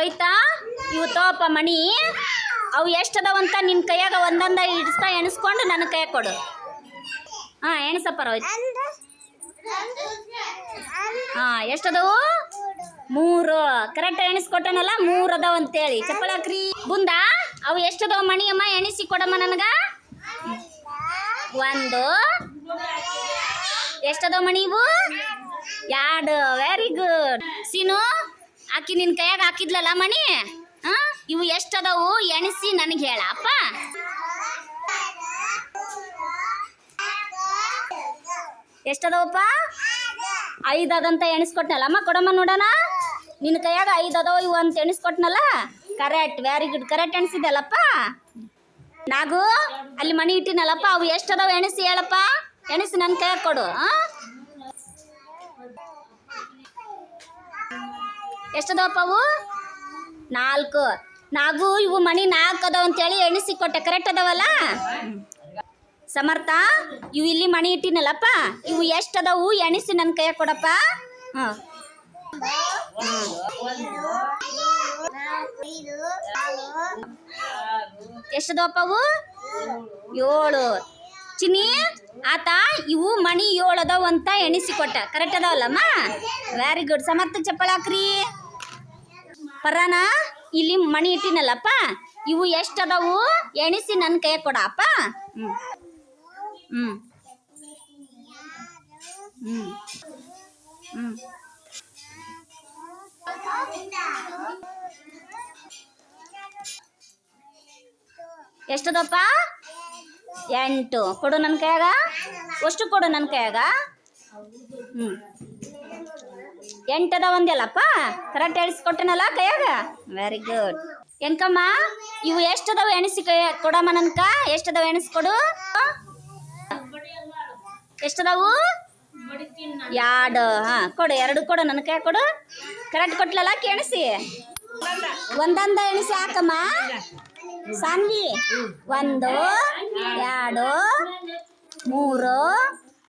ಆಯ್ತಾ? ಇವು ತೋಪ ಮಣಿ. ಅವು ಅಂತ ನಿನ್ನ ಕೈಯಾಗ ಒಂದೊಂದ ಇಡಿಸ್ತಾ ಎಣಿಸ್ಕೊಂಡು ನನ್ನ ಕೈಯಾಗ ಕೊಡು. ಹಾ ಎಣಿಸಪ್ಪ ರೋಹಿತ್ ಹಾ ಎಷ್ಟದವು ಮೂರು. ಕರೆಕ್ಟ್ ಎಣಿಸ್ಕೊಟ್ಟನಲ್ಲ, ಮೂರು ಅದಾವ ಅಂತೇಳಿ. ಚಪ್ಪಳ ಹಾಕ್ರಿ. ಬುಂದ, ಅವು ಮಣಿ ಅಮ್ಮ ಎಣಿಸಿ ಕೊಡಮ್ಮ ನನಗ. ಒಂದು. ಎಷ್ಟದಾವ ಮಣಿ ಇವು? ಎರಡು. ವೆರಿ ಗುಡ್ ಸೀನು ಆಕಿ ನಿನ್ ಕೈಯಾಗ ಹಾಕಿದ್ಲಲ್ಲ ಮಣಿ? ಹಾ ಇವು ಎಷ್ಟದಾವು? ಎಣಿಸಿ ನನಗೆ ಹೇಳ, ಅಪ್ಪ. ಎಷ್ಟದವಪ್ಪ? ಐದು ಅದಂತ ಎಣಿಸ್ಕೊಟ್ನಲ್ಲ, ಅಮ್ಮ ಕೊಡಮ್ಮ ನೋಡೋಣ. ನಿನ್ನ ಕೈಯಾಗ ಐದು ಅದಾವ ಇವು ಅಂತ ಎಣಿಸ್ಕೊಟ್ನಲ್ಲ? ಕರೆಕ್ಟ್ ವೆರಿ ಗುಡ್ ಕರೆಕ್ಟ್ ಎಣಿಸಿದೆಲ್ಲಪ್ಪ ನಾಗು, ಅಲ್ಲಿ ಮಣಿ ಇಟ್ಟಿನಲ್ಲಪ್ಪ ಅವು ಎಷ್ಟದವ ಎಣಿಸಿ ಹೇಳಪ್ಪ? ಎಣಿಸಿ ನನ್ನ ಕೈಯಾಗ ಕೊಡು ಎಷ್ಟದವಪ್ಪ ಅವು ನಾಲ್ಕು. ನಾಲ್ಕು ಇವು ಮಣಿ ನಾಲ್ಕು ಅದಾವ ಅಂತೇಳಿ ಎಣಿಸಿ ಕೊಟ್ಟೆ. ಕರೆಕ್ಟ್ ಅದಾವಲ್ಲ? ಸಮರ್ಥ, ಇವು ಇಲ್ಲಿ ಮಣಿ ಇಟ್ಟಿನಲ್ಲಪ್ಪ. ಇವು ಎಷ್ಟು ಅದಾವು? ಎಣಿಸಿ ನನ್ನ ಕೈಯಾಗ ಕೊಡಪ್ಪ. ಹಾಂ. ಎಷ್ಟದವಪ್ಪವು ಏಳು. ಚಿನಿ ಆತ, ಇವು ಮಣಿ ಏಳು ಅದಾವ ಅಂತ ಎಣಿಸಿ ಕೊಟ್ಟ. ಕರೆಕ್ಟ್ ಅದಾವಲ್ಲಮ್ಮ? ವೆರಿ ಗುಡ್ ಸಮರ್ಥ ಚಪ್ಪಲ್ ಹಾಕ್ರಿ. ಪರ್ರಾನ ಇಲ್ಲಿ ಮಣಿ ಇಟ್ಟಿನಲ್ಲಪ್ಪ. ಇವು ಎಷ್ಟು ಅದಾವು? ಎಣಿಸಿ ನನ್ನ ಕೈಯಾಗ ಕೊಡಪ್ಪ. ಹ್ಞೂ ಹ್ಞೂ ಹ್ಞೂ ಎಷ್ಟದಪ್ಪ ಎಂಟು. ಕೊಡು ನನ್ನ ಕೈಯಾಗ. ಅಷ್ಟು ಕೊಡು ನನ್ನ ಕೈಯಾಗ. ಹ್ಞೂ ಎಂಟದ ಒಂದೆಲ್ಲಪ್ಪ ಕರೆಕ್ಟ್ ಎಣಿಸ್ಕೊಟ್ಟನಲ್ಲ ಕೈಯಾಗ? ವೆರಿ ಗುಡ್ ಎಂಕಮ್ಮ, ಇವು ಎಷ್ಟದವ ಎಣಿಸಿ ಕೊಡಮ್ಮ ನನ್ಕ? ಎಷ್ಟದವ ಎಣಿಸ್ಕೊಡು ಎಷ್ಟದವು? ಎರಡು. ಹಾ, ಕೊಡು, ಎರಡು ಕೊಡು ನನ್ನ ಕೈ ಕೊಡು. ಕರೆಕ್ಟ್ ಕೊಟ್ಲಲ್ಲ ಎಣಿಸಿ? ಒಂದೊಂದ ಎಣಿಸಿ ಹಾಕಮ್ಮ. ಸಾನ್ವಿ, ಒಂದು, ಎರಡು, ಮೂರು